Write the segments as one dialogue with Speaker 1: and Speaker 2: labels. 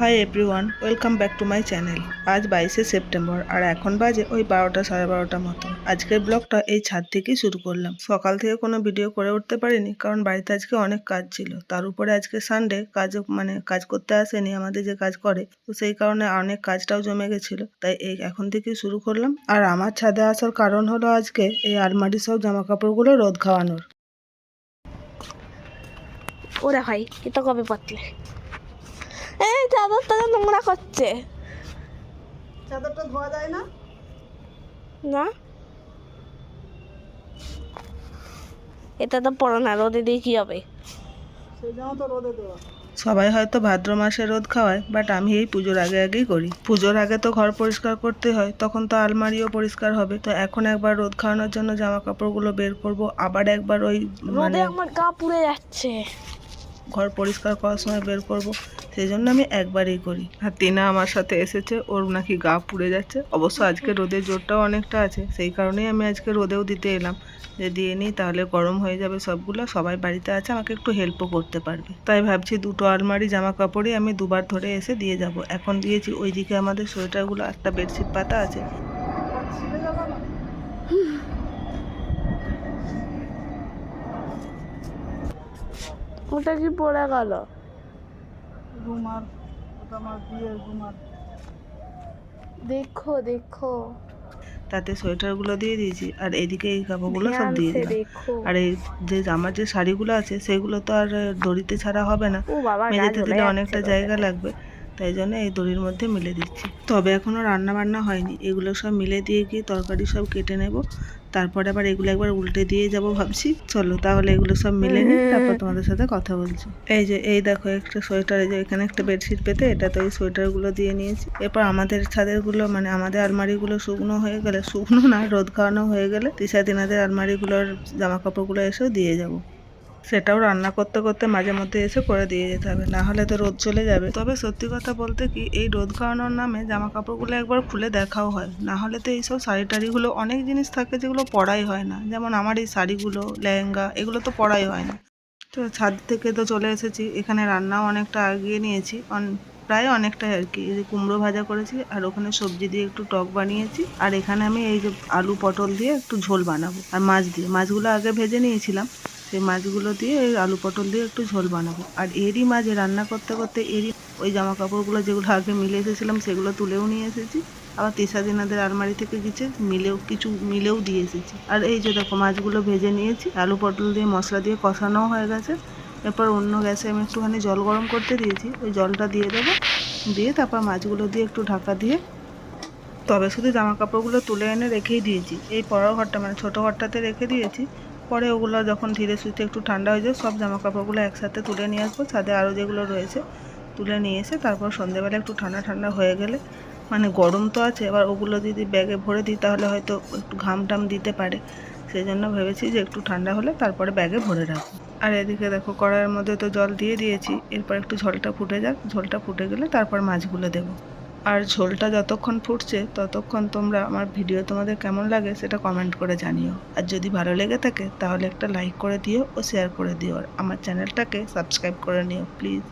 Speaker 1: Hi everyone welcome back to my channel আজ বাইশে September আর এখন বাজে ওই বারোটা সাড়ে বারোটা মতো আজকের ব্লগটা এই ছাদ থেকেই শুরু করলাম। সকাল থেকে কোনো ভিডিও করে উঠতে পারিনি কারণ বাড়িতে আজকে অনেক কাজ ছিল। তার উপরে আজকে সানডে কাজ মানে কাজ করতে আসেনি, আমাদের যে কাজ করে, তো সেই কারণে অনেক কাজটাও জমে গেছিল। তাই এই এখন থেকেই শুরু করলাম। আর আমার ছাদে আসার কারণ হলো আজকে এই আলমারি সব জামা কাপড়গুলো রোদ খাওয়ানোর।
Speaker 2: ওরা ভাই, এটা কবে পাতলে? এই চাদরটাকে নোংরা করছে।
Speaker 1: চাদরটা ধোয়া যায় না?
Speaker 2: না। এটা তো পড়ো না রোদে দিয়ে কি হবে?
Speaker 1: সবাই হয়তো ভাদ্র মাসে রোদ খাওয়ায় বাট আমি এই পুজোর আগে আগেই করি। পুজোর আগে তো ঘর পরিষ্কার করতে হয় তখন তো আলমারিও পরিষ্কার হবে। তো এখন একবার রোদ খাওয়ানোর জন্য জামা কাপড়গুলো বের করব আবার একবার ওই
Speaker 2: রোদে
Speaker 1: মানে
Speaker 2: আমার গা পুড়ে যাচ্ছে।
Speaker 1: ঘর পরিষ্কার করার সময় বের করব। সেই জন্য আমি একবারই করি। আর তিনা আমার সাথে এসেছে, ওর নাকি গা পুড়ে যাচ্ছে। অবশ্য আজকে রোদের জোরটাও অনেকটা আছে, সেই কারণেই আমি আজকে রোদেও দিতে এলাম। যে দিয়ে নিই, তাহলে গরম হয়ে যাবে সবগুলো, সবাই বাড়িতে আছে, আমাকে একটু হেল্পও করতে পারবে। তাই ভাবছি দুটো আলমারি জামা কাপড়ই আমি দুবার ধরে এসে দিয়ে যাব। এখন দিয়েছি ওইদিকে আমাদের সোয়েটারগুলো, একটা বেডশিট পাতা আছে।
Speaker 2: ওটা কি পড়ে গেল?
Speaker 1: রুমাল ওটা আমার বিয়ের
Speaker 2: দেখো দেখো।
Speaker 1: তাতে সোয়েটারগুলো দিয়ে দিয়েছি আর এদিকে এই কাপড়গুলো সব দিয়ে দিলাম। আর এই যে জামার যে শাড়ি গুলো আছে সেগুলো তো আর দড়িতে ছাড়া হবে না। মেঝেতে দিলে অনেকটা জায়গা লাগবে। তাই জন্য এই দড়ির মধ্যে মিলে দিচ্ছি। তবে এখনও রান্না বান্না হয়নি। এগুলো সব মিলে দিয়ে গিয়ে তরকারি সব কেটে নেব। তারপরে আবার এগুলো একবার উল্টে দিয়ে যাব ভাবছি। চলো তাহলে এগুলো সব মিলে নিই, তারপর তোমাদের সাথে কথা বলছি। এই যে, এই দেখো একটা সোয়েটার, এই যে এখানে একটা বেডশিট পেতে, এটা তো ওই সোয়েটারগুলো দিয়ে নিয়েছি। এরপর আমাদের ছাদেরগুলো মানে আমাদের আলমারিগুলো শুকনো হয়ে গেলে, শুকনো না, রোদ খাওয়ানো হয়ে গেলে তিসা দিনাদের আলমারিগুলোর জামা কাপড়গুলো এসেও দিয়ে যাব। সেটাও রান্না করতে করতে মাঝে মধ্যে এসে করে দিয়ে যেতে হবে, না হলে তো রোদ চলে যাবে। তবে সত্যি কথা বলতে কি, এই রোদ খাওয়ানোর নামে জামা কাপড়গুলো একবার খুলে দেখাও হয়। না হলে তো এইসব শাড়ি টাড়িগুলো অনেক জিনিস থাকে যেগুলো পরাই হয় না। যেমন আমার এই শাড়িগুলো, লেহেঙ্গা, এগুলো তো পরাই হয় না। তো ছাদ থেকে তো চলে এসেছি, এখানে রান্নাও অনেকটা আগিয়ে নিয়েছি প্রায় অনেকটাই আর কি। এই যে কুমড়ো ভাজা করেছি, আর ওখানে সবজি দিয়ে একটু টক বানিয়েছি, আর এখানে আমি এই যে আলু পটল দিয়ে একটু ঝোল বানাবো, আর মাছ দিয়ে। মাছগুলো আগে ভেজে নিয়েছিলাম সেই মাছগুলো দিয়ে এই আলু পটল দিয়ে একটু ঝোল বানাবো। আর এরই মাঝে রান্না করতে করতে এরই ওই জামা কাপড়গুলো যেগুলো আগে মিলে এসেছিলাম, সেগুলো তুলেও নিয়ে এসেছি। আবার তিসা দিনাদের আলমারি থেকে কিছু মিলেও কিছু মিলেও দিয়ে এসেছি। আর এই যে দেখো মাছগুলো ভেজে নিয়েছি, আলু পটল দিয়ে মশলা দিয়ে কষানোও হয়ে গেছে। এরপর অন্য গ্যাসে আমি একটুখানি জল গরম করতে দিয়েছি, ওই জলটা দিয়ে দেবো। দিয়ে তারপর মাছগুলো দিয়ে একটু ঢাকা দিয়ে তবে শুধু জামা কাপড়গুলো তুলে এনে রেখেই দিয়েছি। এই পরের ঘরটা মানে ছোটো ঘরটাতে রেখে দিয়েছি। পরে ওগুলো যখন ধীরে সুস্থে একটু ঠান্ডা হয়ে যায়, সব জামা কাপড়গুলো একসাথে তুলে নিয়ে আসব। ছাদে আরও যেগুলো রয়েছে, তুলে নিয়ে এসে তারপর সন্ধেবেলা একটু ঠান্ডা ঠান্ডা হয়ে গেলে মানে গরম তো আছে, এবার ওগুলো যদি ব্যাগে ভরে দিই তাহলে হয়তো একটু ঘাম টাম দিতে পারে। সেই জন্য ভেবেছি যে একটু ঠান্ডা হলে তারপরে ব্যাগে ভরে রাখব। আর এদিকে দেখো, কড়াইয়ের মধ্যে তো জল দিয়ে দিয়েছি, এরপর একটু ঝোলটা ফুটে যাক। ঝোলটা ফুটে গেলে তারপর মাছগুলো দেবো। আর ঝোলটা যতক্ষণ ফুটছে, ততক্ষণ তোমরা আমার ভিডিও তোমাদের কেমন লাগে সেটা কমেন্ট করে জানিও। আর যদি ভালো লেগে থাকে, তাহলে একটা লাইক করে দিও ও শেয়ার করে দিও। আর আমার চ্যানেলটাকে সাবস্ক্রাইব করে নিও প্লিজ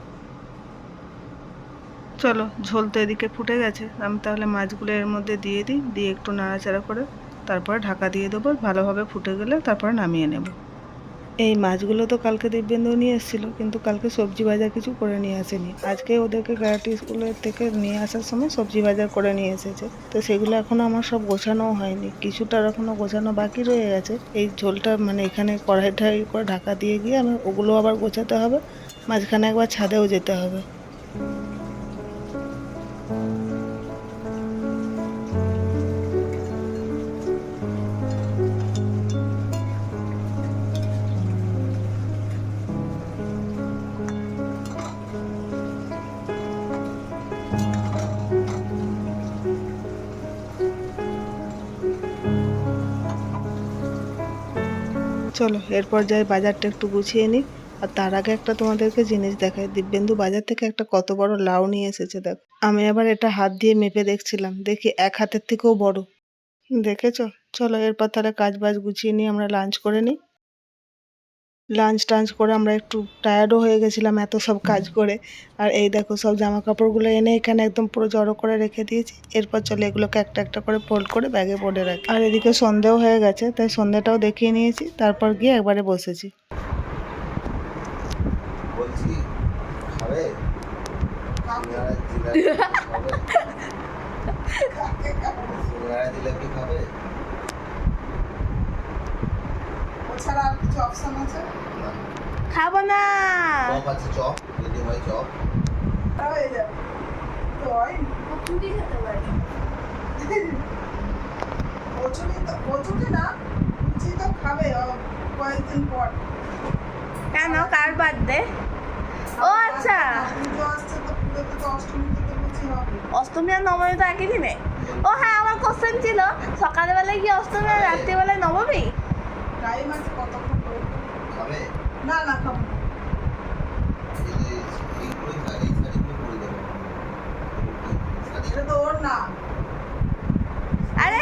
Speaker 1: চলো, ঝোল তো এদিকে ফুটে গেছে। আমি তাহলে মাছগুলো এর মধ্যে দিয়ে দিই, দিয়ে একটু নাড়াচাড়া করে, তারপরে ঢাকা দিয়ে দেবো। ভালোভাবে ফুটে গেলে তারপরে নামিয়ে নেব। এই মাছগুলো তো কালকে দিব্যেন্দু নিয়ে এসেছিল, কিন্তু কালকে সবজি বাজার কিছু করে নিয়ে আসেনি। আজকে ওদেরকে ক্যারাটি স্কুলের থেকে নিয়ে আসার সময় সবজি বাজার করে নিয়ে এসেছে। তো সেগুলো এখনও আমার সব গোছানো হয়নি, কিছুটা এখনও গোছানো বাকি রয়ে গেছে। এই ঝোলটা মানে এখানে কড়াই ঠাই করে ঢাকা দিয়ে গিয়ে আমি ওগুলো আবার গোছাতে হবে, মাঝখানে একবার ছাদেও যেতে হবে। চলো, এরপর যাই বাজারটা একটু গুছিয়ে নিই। আর তার আগে একটা তোমাদেরকে জিনিস দেখাই। দিব্যেন্দু বাজার থেকে একটা কত বড় লাউ নিয়ে এসেছে, দেখো। আমি আবার এটা হাত দিয়ে মেপে দেখছিলাম। দেখি এক হাতের থেকেও বড়। দেখেছ? চলো, এরপর তাহলে কাজ বাজ গুছিয়ে নিয়ে আমরা লাঞ্চ করে নিই। লাঞ্চ টাঞ্চ করে আমরা একটু টায়ার্ডও হয়ে গেছিলাম এত সব কাজ করে। আর এই দেখো সব জামা কাপড়গুলো এনে এখানে একদম পুরো জড়ো করে রেখে দিয়েছি। এরপর চলে এগুলোকে একটা একটা করে ফোল্ড করে ব্যাগে পড়ে রাখি। আর এদিকে সন্ধেও হয়ে গেছে তাই সন্ধেটাও দেখিয়ে নিয়েছি তারপর গিয়ে একবারে বসেছি।
Speaker 3: বলছি খাবে? জিলাপি খাবে সিঙ্গারা জিলাপি খাবে
Speaker 1: ওছাড়া আর কিছু অপশন আছে?
Speaker 2: খাব না
Speaker 3: চপ আছে চপ। যদি হয় চপ।
Speaker 1: যাবে তো
Speaker 2: খেতে পারি
Speaker 1: কচুরি তো কচুরি না লুচি তো খাবে কয়েকদিন পর
Speaker 2: কেন? কার বার্থডে ও আচ্ছা।
Speaker 1: হবে
Speaker 2: অষ্টমী আর নবমী তো একই দিনে। ও হ্যাঁ আমার কোশ্চেন ছিল সকালবেলায় কি অষ্টমী আর রাত্রিবেলায় নবমী?
Speaker 1: টাইম আছে কতক্ষণ করে
Speaker 3: খাবে?
Speaker 1: না না খাব না।
Speaker 3: এই যে এইগুলোই খা- এই শাড়িগুলো পরে দেবো শাড়ি
Speaker 1: এটা তো ওর না।
Speaker 2: আরে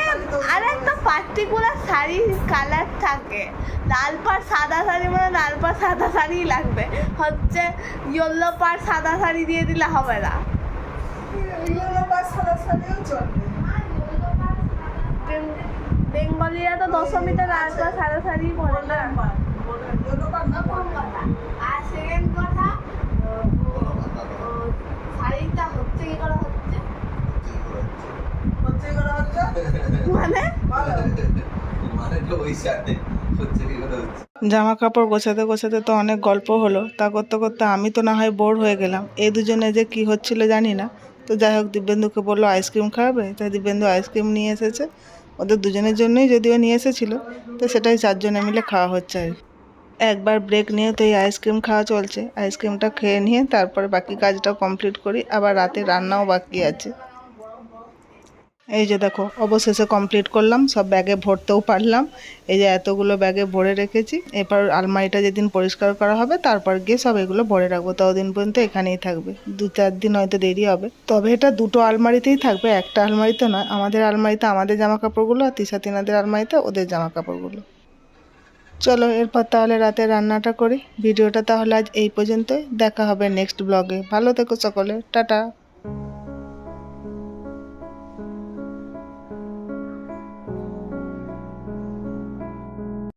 Speaker 2: আরে একটা পার্টিকুলার শাড়ির কালার থাকে। লাল পাড় সাদা শাড়ি মানে লাল পাড় সাদা শাড়িই লাগবে। হচ্ছে ইয়েলো পাড় সাদা শাড়ি দিয়ে দিলে হবে না।
Speaker 1: ইয়েলো বা সাদা শাড়িও চলবে।
Speaker 2: বেঙ্গলিরা তো দশমীতে লাল পাড় সাদা শাড়ি পরে না।
Speaker 1: জামা কাপড় গোছাতে গোছাতে তো অনেক গল্প হলো। তা করতে করতে আমি তো না হয় বোর হয়ে গেলাম। এই দুজনে যে কি হচ্ছিল জানি না। তো যাই হোক, দিব্যেন্দুকে বলল আইসক্রিম খাওয়াবে তাই দিব্যেন্দু আইসক্রিম নিয়ে এসেছে। ওদের দুজনের জন্যই যদিও নিয়ে এসেছিল, তো সেটাই চারজনে মিলে খাওয়া হচ্ছে আর। একবার ব্রেক নিয়ে তো এই আইসক্রিম খাওয়া চলছে। আইসক্রিমটা খেয়ে নিয়ে তারপরে বাকি কাজটাও কমপ্লিট করি। আবার রাতে রান্নাও বাকি আছে। এই যে দেখো, অবশেষে কমপ্লিট করলাম। সব ব্যাগে ভরতেও পারলাম। এই যে এতগুলো ব্যাগে ভরে রেখেছি। এরপর আলমারিটা যেদিন পরিষ্কার করা হবে, তারপর গিয়ে সব এগুলো ভরে রাখব। ততদিন পর্যন্ত এখানেই থাকবে। দু চার দিন হয়তো দেরি হবে। তবে এটা দুটো আলমারিতেই থাকবে। একটা আলমারিতে নয়। আমাদের আলমারিতে আমাদের জামা কাপড়গুলো আর তিশা তিনাদের আলমারিতে ওদের জামা কাপড়গুলো চলো এরপর তাহলে রাতে রান্নাটা করি। ভিডিওটা তাহলে আজ এই পর্যন্তই। দেখা হবে নেক্সট ব্লগে ভালো থেকো সকলে। টাটা।